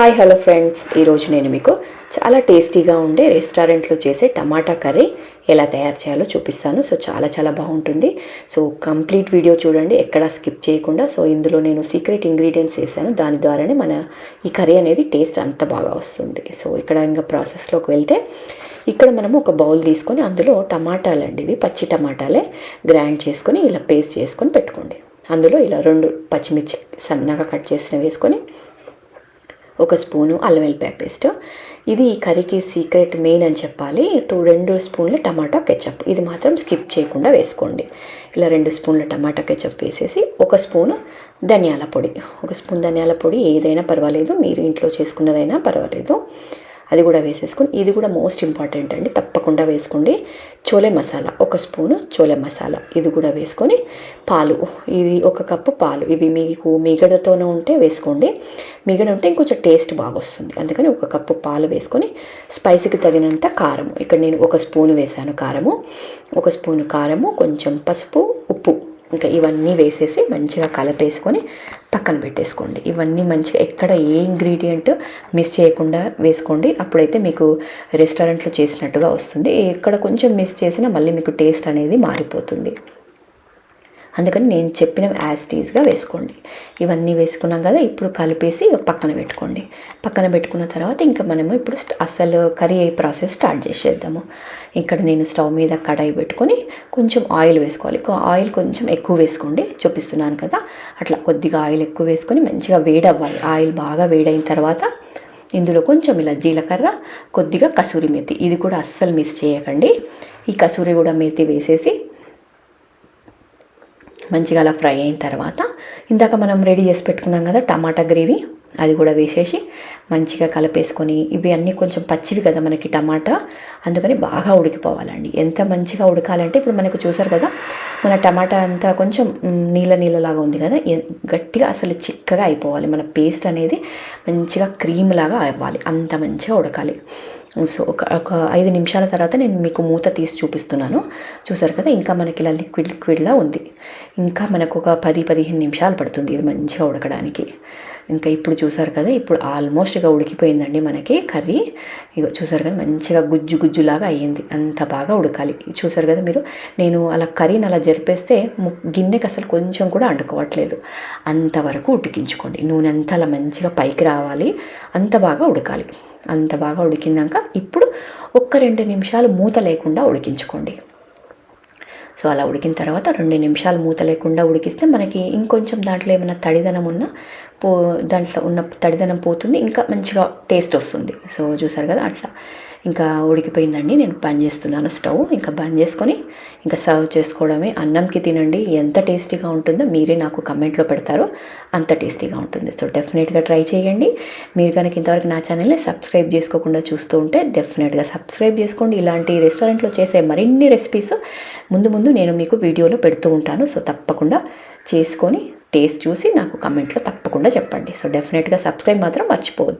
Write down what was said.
Hi hello friends ఈరోజు నేను మీకు చాలా టేస్టీగా ఉండే రెస్టారెంట్లో చేసే టమాటా కర్రీ ఎలా తయారు చేయాలో చూపిస్తాను. సో చాలా చాలా బాగుంటుంది. సో కంప్లీట్ వీడియో చూడండి. ఎక్కడా స్కిప్ చేయకుండా. సో ఇందులో నేను సీక్రెట్ ఇంగ్రీడియంట్స్ వేసాను. దాని ద్వారానే మన ఈ కర్రీ అనేది టేస్ట్ అంత బాగా వస్తుంది. సో ఇక్కడ ఇంకా ప్రాసెస్లోకి వెళ్తే ఇక్కడ మనము ఒక బౌల్ తీసుకొని అందులో టమాటాలు అండి ఇవి. పచ్చి టమాటాలే గ్రైండ్ చేసుకొని ఇలా పేస్ట్ చేసుకొని పెట్టుకోండి. అందులో ఇలా రెండు పచ్చిమిర్చి సన్నగా కట్ చేసిన వేసుకొని ఒక స్పూను అల్లం వెల్లిపాయ పేస్ట్. ఇది ఈ కర్రీకి సీక్రెట్ మెయిన్ అని చెప్పాలి. టూ రెండు స్పూన్ల టమాటా కెచప్. ఇది మాత్రం స్కిప్ చేయకుండా వేసుకోండి. ఇలా రెండు స్పూన్ల టమాటా కెచప్ వేసేసి ఒక స్పూను ధనియాల పొడి. ఒక స్పూన్ ధనియాల పొడి ఏదైనా పర్వాలేదు. మీరు ఇంట్లో చేసుకున్నదైనా పర్వాలేదు. అది కూడా వేసేసుకుని ఇది కూడా మోస్ట్ ఇంపార్టెంట్ అండి. తప్పకుండా వేసుకోండి. చోలే మసాలా ఒక స్పూను చోలే మసాలా. ఇది కూడా వేసుకొని పాలు ఇది ఒక కప్పు పాలు. ఇవి మీకు మిగడతోనే ఉంటే వేసుకోండి. మిగడ ఉంటే ఇంకొంచెం టేస్ట్ బాగా వస్తుంది అందుకని ఒక కప్పు పాలు వేసుకొని స్పైసీకి తగినంత కారము. ఇక్కడ నేను ఒక స్పూను వేసాను కారము. ఒక స్పూను కారము కొంచెం పసుపు ఉప్పు ఇంకా ఇవన్నీ వేసేసి మంచిగా కలిపేసుకొని పక్కన పెట్టేసుకోండి. ఇవన్నీ మంచిగా ఎక్కడ ఏ ఇంగ్రీడియంట్ మిస్ చేయకుండా వేసుకోండి. అప్పుడైతే మీకు రెస్టారెంట్లో చేసినట్టుగా వస్తుంది. ఎక్కడ కొంచెం మిస్ చేసినా మళ్ళీ మీకు టేస్ట్ అనేది మారిపోతుంది. అందుకని నేను చెప్పిన యాస్టీస్గా వేసుకోండి. ఇవన్నీ వేసుకున్నాం కదా ఇప్పుడు కలిపేసి పక్కన పెట్టుకోండి. పక్కన పెట్టుకున్న తర్వాత ఇంకా మనము ఇప్పుడు అసలు కర్రీ ప్రాసెస్ స్టార్ట్ చేసేద్దాము. ఇక్కడ నేను స్టవ్ మీద కడాయి పెట్టుకొని కొంచెం ఆయిల్ వేసుకోవాలి. ఆయిల్ కొంచెం ఎక్కువ వేసుకోండి చూపిస్తున్నాను కదా. అట్లా కొద్దిగా ఆయిల్ ఎక్కువ వేసుకొని మంచిగా వేడవ్వాలి. ఆయిల్ బాగా వేడైన తర్వాత ఇందులో కొంచెం ఇలా జీలకర్ర కొద్దిగా కసూరి మెతి. ఇది కూడా అస్సలు మిస్ చేయకండి. ఈ కసూరి కూడా మెతి వేసేసి మంచిగా అలా ఫ్రై అయిన తర్వాత ఇందాక మనం రెడీ చేసి పెట్టుకున్నాం కదా టమాటా గ్రేవీ అది కూడా వేసేసి మంచిగా కలిపేసుకొని ఇవి అన్నీ కొంచెం పచ్చివి కదా మనకి టమాటా అందుకని బాగా ఉడికిపోవాలండి. ఎంత మంచిగా ఉడకాలంటే ఇప్పుడు మనకు చూసారు కదా మన టమాటా అంతా కొంచెం నీళ్ళ నీళ్ళలాగా ఉంది కదా గట్టిగా అసలు చిక్కగా అయిపోవాలి. మన పేస్ట్ అనేది మంచిగా క్రీమ్ లాగా అవ్వాలి. అంత మంచిగా ఉడకాలి. సో ఒక ఒక ఐదు నిమిషాల తర్వాత నేను మీకు మూత తీసి చూపిస్తున్నాను. చూసారు కదా ఇంకా మనకి ఇలా లిక్విడ్ లిక్విడ్లా ఉంది. ఇంకా మనకు ఒక పది పదిహేను నిమిషాలు పడుతుంది ఇది మంచిగా ఉడకడానికి. ఇంకా ఇప్పుడు చూసారు కదా ఇప్పుడు ఆల్మోస్ట్ ఇక ఉడికిపోయిందండి మనకి కర్రీ. ఇక చూసారు కదా మంచిగా గుజ్జు గుజ్జులాగా అయ్యింది. అంత బాగా ఉడకాలి. చూసారు కదా మీరు నేను అలా కర్రీని అలా జరిపేస్తే గిన్నెకి అసలు కొంచెం కూడా అంటుకోవట్లేదు. అంతవరకు ఉడికించుకోండి. నూనె అంతా అలా మంచిగా పైకి రావాలి. అంత బాగా ఉడకాలి. అంత బాగా ఉడికిందాక ఇప్పుడు ఒక్క రెండు నిమిషాలు మూత లేకుండా ఉడికించుకోండి. సో అలా ఉడికిన తర్వాత రెండు నిమిషాలు మూత లేకుండా ఉడికిస్తే మనకి ఇంకొంచెం దాంట్లో ఏమైనా తడిదనం ఉన్నా పో దాంట్లో ఉన్న తడిదనం పోతుంది ఇంకా మంచిగా టేస్ట్ వస్తుంది. సో చూసారు కదా అట్లా. ఇంకా ఉడికిపోయిందండి నేను బంద్ చేస్తున్నాను స్టవ్. ఇంకా బంద్ చేసుకొని ఇంకా సర్వ్ చేసుకోవడమే. అన్నంకి తినండి ఎంత టేస్టీగా ఉంటుందో మీరే నాకు కమెంట్లో పెడతారో అంత టేస్టీగా ఉంటుంది. సో డెఫినెట్గా ట్రై చేయండి. మీరు కనుక ఇంతవరకు నా ఛానల్ని సబ్స్క్రైబ్ చేసుకోకుండా చూస్తూ ఉంటే డెఫినెట్గా సబ్స్క్రైబ్ చేసుకోండి. ఇలాంటి రెస్టారెంట్లో చేసే మరిన్ని రెసిపీస్ ముందు ముందు నేను మీకు వీడియోలో పెడుతూ ఉంటాను. సో తప్పకుండా చేసుకొని టేస్ట్ చూసి నాకు కమెంట్లో తప్పకుండా చెప్పండి. సో డెఫినెట్గా సబ్స్క్రైబ్ మాత్రం మర్చిపోవద్దు.